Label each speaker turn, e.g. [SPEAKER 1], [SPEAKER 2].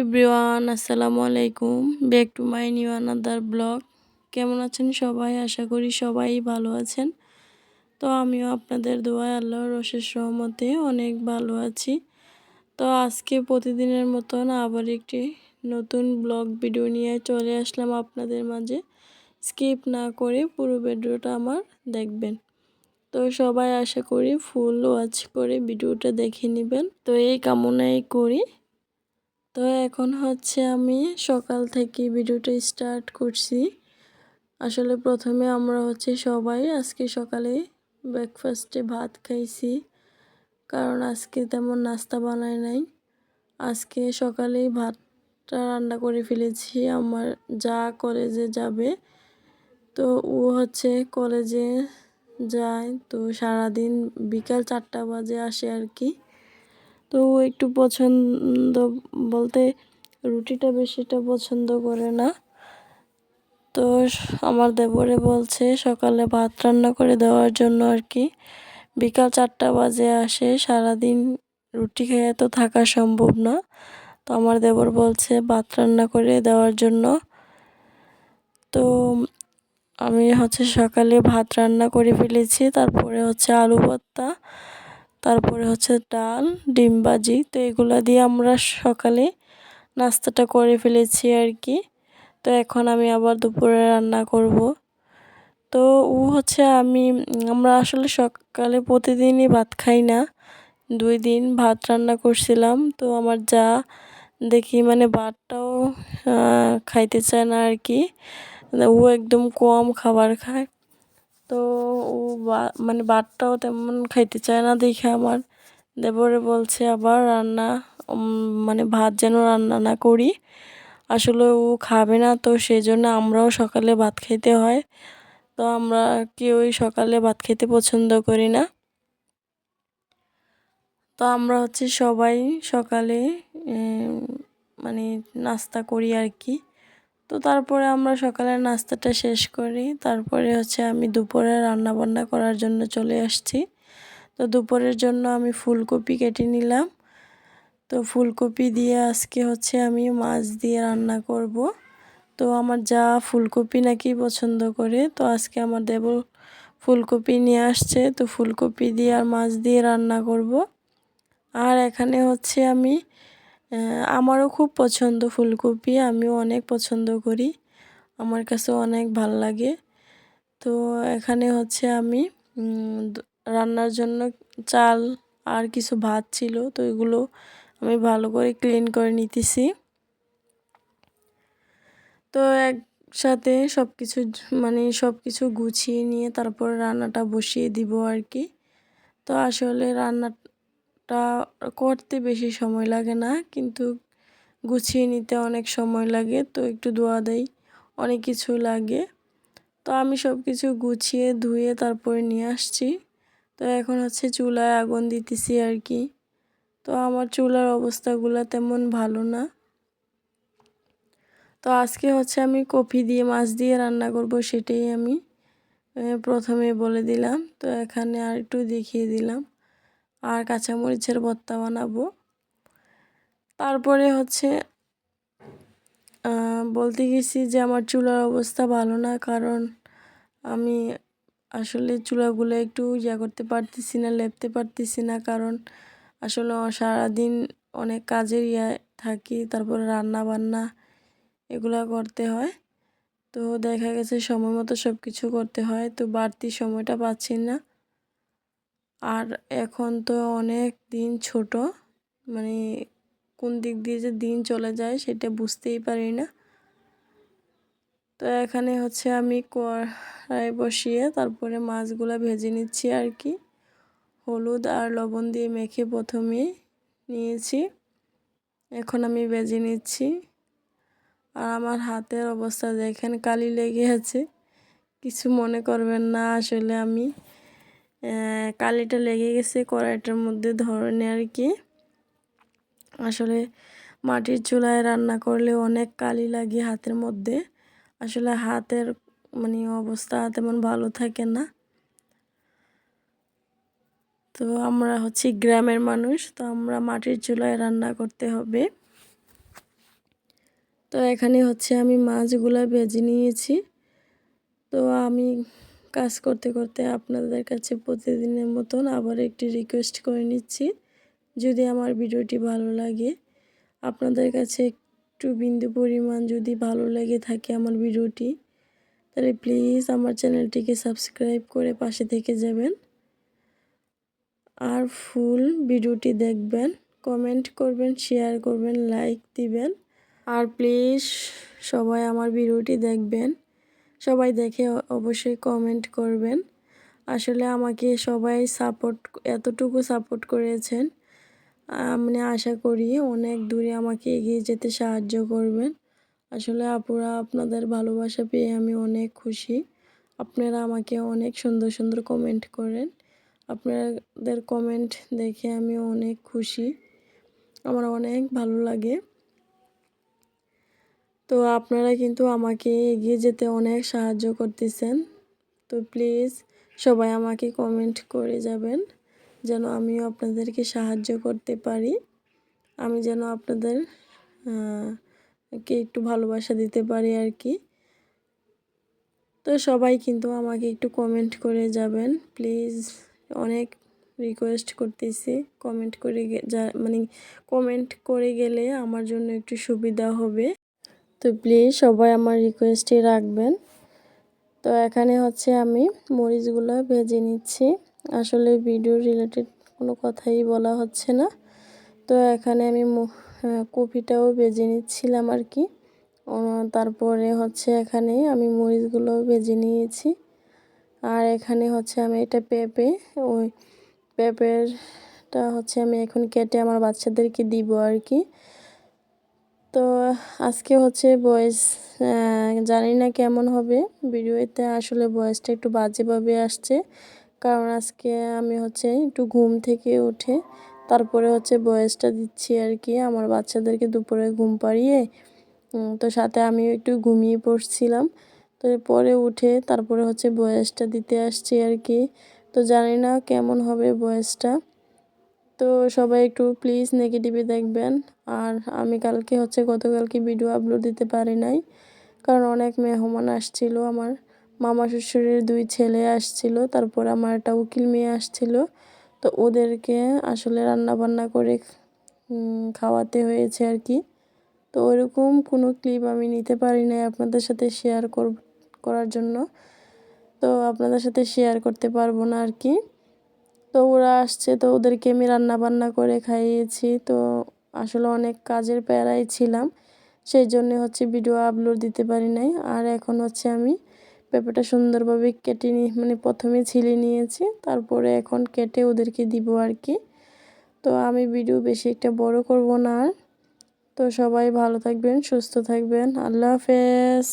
[SPEAKER 1] Everyone, আসসালামু আলাইকুম। Back to my new another blog. কেমন আছেন সবাই? আশা করি সবাই ভালো আছেন। তো আমিও আপনাদের দোয়ায় আল্লাহর অশেষ রহমতে অনেক ভালো আছি। তো আজকে প্রতিদিনের মতন আবার একটি নতুন ব্লগ ভিডিও নিয়ে চলে আসলাম আপনাদের মাঝে। স্কিপ না করে পুরো ভিডিওটা আমার দেখবেন। তো সবাই আশা করি ফুল ওয়াচ করে ভিডিওটা দেখে নেবেন। তো এই কামনাই করি। তো এখন হচ্ছে আমি সকাল থেকে ভিডিওটা স্টার্ট করছি। আসলে প্রথমে আমরা হচ্ছে সবাই আজকে সকালে ব্রেকফাস্টে ভাত খাইছি, কারণ আজকে তেমন নাস্তা বানাই নাই। আজকে সকালেই ভাতটা রান্না করে ফেলেছি, আমার যা কলেজে যাবে। তো ও হচ্ছে কলেজে যায়, তো সারাদিন বিকাল চারটা বাজে আসে আর কি। তো একটু পছন্দ বলতে রুটিটা বেশিটা পছন্দ করে না। তো আমার দেবরে বলছে সকালে ভাত রান্না করে দেওয়ার জন্য আর কি বিকাল চারটা বাজে আসে, সারাদিন রুটি খেয়ে তো থাকা সম্ভব না। তো আমার দেবর বলছে ভাত রান্না করে দেওয়ার জন্য। তো আমি হচ্ছে সকালে ভাত রান্না করে ফেলেছি, তারপরে হচ্ছে আলু ভর্তা। তারপরে হচ্ছে ডাল, ডিম ভাজি। তো এগুলো দিয়ে আমরা সকালে নাস্তাটা করে ফেলেছি আর কি। তো এখন আমি আবার দুপুরে রান্না করব। তো ও হচ্ছে আমি, আমরা আসলে সকালে প্রতিদিনই ভাত খাই না। দুই দিন ভাত রান্না করছিলাম। তো আমার যা দেখি মানে ভাতটাও খাইতে চায় না আর কি। ও একদম কম খাবার খায়। তো ও মানে ভাতটাও তেমন খাইতে চায় না দেখে আমার। দেবরে বলছে আবার রান্না মানে ভাত যেন রান্না না করি। আসলে ও খাবে না তো সেই জন্য আমরাও সকালে ভাত খেতে হয়। তো আমরা কেউই সকালে ভাত খেতে পছন্দ করি না। তো আমরা হচ্ছে সবাই সকালে মানে নাস্তা করি আর কি। তো তারপরে আমরা সকালের নাস্তাটা শেষ করি। তারপরে হচ্ছে আমি দুপুরে রান্না বান্না করার জন্য চলে আসছি। তো দুপুরের জন্য আমি ফুলকপি কেটে নিলাম। তো ফুলকপি দিয়ে আজকে হচ্ছে আমি মাছ দিয়ে রান্না করব। তো আমার যা ফুলকপি নাকি পছন্দ করে, তো আজকে আমার দেব ফুলকপি নিয়ে আসছে। তো ফুলকপি দিয়ে আর মাছ দিয়ে রান্না করব। আর এখানে হচ্ছে আমি আমারও খুব পছন্দ ফুলকপি, আমিও অনেক পছন্দ করি। আমার কাছে অনেক ভালো লাগে। তো এখানে হচ্ছে আমি রান্নার জন্য চাল আর কিছু ভাত ছিল, তো এগুলো আমি ভালো করে ক্লিন করে নিতেছি। তো একসাথে সব কিছু মানে সব কিছু গুছিয়ে নিয়ে তারপর রান্নাটা বসিয়ে দিব আর কি। তো আসলে রান্নাটা করতে বেশি সময় লাগে না, কিন্তু গুছিয়ে নিতে অনেক সময় লাগে, তো একটু দোয়া দেয় অনেক কিছু লাগে। তো আমি সব কিছু গুছিয়ে ধুয়ে তারপরে নিয়ে আসছি। তো এখন হচ্ছে চুলায় আগুন দিতেছি আর কি। তো আমার চুলার অবস্থাগুলো তেমন ভালো না। তো আজকে হচ্ছে আমি কফি দিয়ে মাছ দিয়ে রান্না করব সেটাই আমি প্রথমে বলে দিলাম। তো এখানে আর একটু দেখিয়ে দিলাম। আর কাঁচামরিচের ভর্তা বানাবো। তারপরে হচ্ছে বলতে গেছি যে আমার চুলার অবস্থা ভালো না, কারণ আমি আসলে চুলাগুলো একটু ইয়া করতে পারতেছি না, লেপতে পারতেছি না, কারণ আসলে সারাদিন অনেক কাজের ইয়া থাকি, তারপরে রান্না বান্না এগুলো করতে হয়। তো দেখা গেছে সময় মতো সব কিছু করতে হয়, তো বাড়তি সময়টা পাচ্ছি না। আর এখন তো অনেক দিন ছোট মানে কোন দিক দিয়ে যে দিন চলে যায় সেটা বুঝতেই পারি না। তো এখানে হচ্ছে আমি কড়াই বসিয়ে তারপরে মাছগুলো ভেজে নিচ্ছি আর কি। হলুদ আর লবণ দিয়ে মেখে প্রথমে নিয়েছি, এখন আমি ভেজে নিচ্ছি। আর আমার হাতের অবস্থা দেখেন কালি লেগে আছে, কিছু মনে করবেন না আসলে আমি। কালিটা লেগে গেছে কড়াইটার মধ্যে ধরনে আর কি। আসলে মাটির চুলায় রান্না করলে অনেক কালি লাগে হাতের মধ্যে। আসলে হাতের মানে অবস্থা তেমন ভালো থাকে না। তো আমরা হচ্ছি গ্রামের মানুষ, তো আমরা মাটির চুলায় রান্না করতে হবে। তো এখানে হচ্ছে আমি মাছগুলা বেজে নিয়েছি। তো আমি কাজ করতে করতে আপনাদের কাছে প্রতিদিনের মতন আবার একটি রিকোয়েস্ট করে নিচ্ছি। যদি আমার ভিডিওটি ভালো লাগে, আপনাদের কাছে একটু বিন্দু পরিমাণ যদি ভালো লেগে থাকে আমার ভিডিওটি, তাহলে প্লিজ আমার চ্যানেলটিকে সাবস্ক্রাইব করে পাশে থেকে যাবেন। আর ফুল ভিডিওটি দেখবেন কমেন্ট করবেন শেয়ার করবেন লাইক দিবেন। আর প্লিজ সবাই আমার ভিডিওটি দেখবেন। সবাই দেখে অবশ্যই কমেন্ট করবেন। আসলে আমাকে সবাই সাপোর্ট এতটুকু সাপোর্ট করেছেন। মানে আশা করি অনেক দূরে আমাকে এগিয়ে যেতে সাহায্য করবেন। আসলে আপুরা আপনাদের ভালোবাসা পেয়ে আমি অনেক খুশি। আপনারা আমাকে অনেক সুন্দর সুন্দর কমেন্ট করেন। আপনাদের কমেন্ট দেখে আমি অনেক খুশি। আমার অনেক ভালো লাগে। তো আপনারা কিন্তু আমাকে এগিয়ে যেতে অনেক সাহায্য করতেছেন। তো প্লিজ সবাই আমাকে কমেন্ট করে যাবেন যেন আমিও আপনাদেরকে সাহায্য করতে পারি। আমি যেন আপনাদের কে একটু ভালোবাসা দিতে পারি আর কি। তো সবাই কিন্তু আমাকে একটু কমেন্ট করে যাবেন। প্লিজ অনেক রিকোয়েস্ট করতেছি। কমেন্ট করে যা মানে কমেন্ট করে গেলে আমার জন্য একটু সুবিধা হবে। তো প্লিজ সবাই আমার রিকোয়েস্টই রাখবেন। তো এখানে হচ্ছে আমি মরিচগুলো ভেজে নিচ্ছি। আসলে ভিডিও রিলেটেড কোনো কথাই বলা হচ্ছে না। তো এখানে আমি কপিটাও ভেজে নিচ্ছিলাম আর কি। তারপরে হচ্ছে এখানে আমি মরিচগুলো ভেজে নিয়েছি। আর এখানে হচ্ছে আমি এটা পেঁপে, ওই পেঁপেরটা হচ্ছে আমি এখন কেটে আমার বাচ্চাদেরকে দিব আর কি। তো আজকে হচ্ছে বয়েস জানি না কেমন হবে। ভিডিওতে আসলে বয়সটা একটু বাজেভাবে আসছে। কারণ আজকে আমি হচ্ছে একটু ঘুম থেকে উঠে তারপরে হচ্ছে বয়সটা দিচ্ছি আর কি। আমার বাচ্চাদেরকে দুপুরে ঘুম পাড়িয়ে তো সাথে আমি একটু ঘুমিয়ে পড়ছিলাম। তো পরে উঠে তারপরে হচ্ছে বয়সটা দিতে আসছি আর কি। তো জানি না কেমন হবে বয়সটা তো সবাই একটু প্লিজ নেগেটিভে দেখবেন। আর আমি কালকে হচ্ছে গতকালকে ভিডিও আপলোড দিতে পারি নাই, কারণ অনেক মেহমান আসছিল আমার। মামা শ্বশুরের দুই ছেলে আসছিল, তারপর আমার একটা উকিল মেয়ে আসছিল। তো ওদেরকে আসলে রান্না বান্না করে খাওয়াতে হয়েছে আর কি। তো ওইরকম কোনো ক্লিপ আমি নিতে পারি নাই আপনাদের সাথে শেয়ার করার জন্য। তো আপনাদের সাথে শেয়ার করতে পারব না আর কি। তো ওরা আসছে, তো ওদেরকে আমি রান্না বান্না করে খাইয়েছি। তো আসলে অনেক কাজের প্যারাই ছিলাম, সেই জন্যে হচ্ছে ভিডিও আপলোড দিতে পারি নাই। আর এখন হচ্ছে আমি পেঁপেটা সুন্দরভাবে কেটে নিয়ে মানে প্রথমে ছিলে নিয়েছি, তারপরে এখন কেটে ওদেরকে দিব আর কি। তো আমি ভিডিও বেশি একটা বড় করব না আর। তো সবাই ভালো থাকবেন, সুস্থ থাকবেন, আল্লাহ হাফেজ।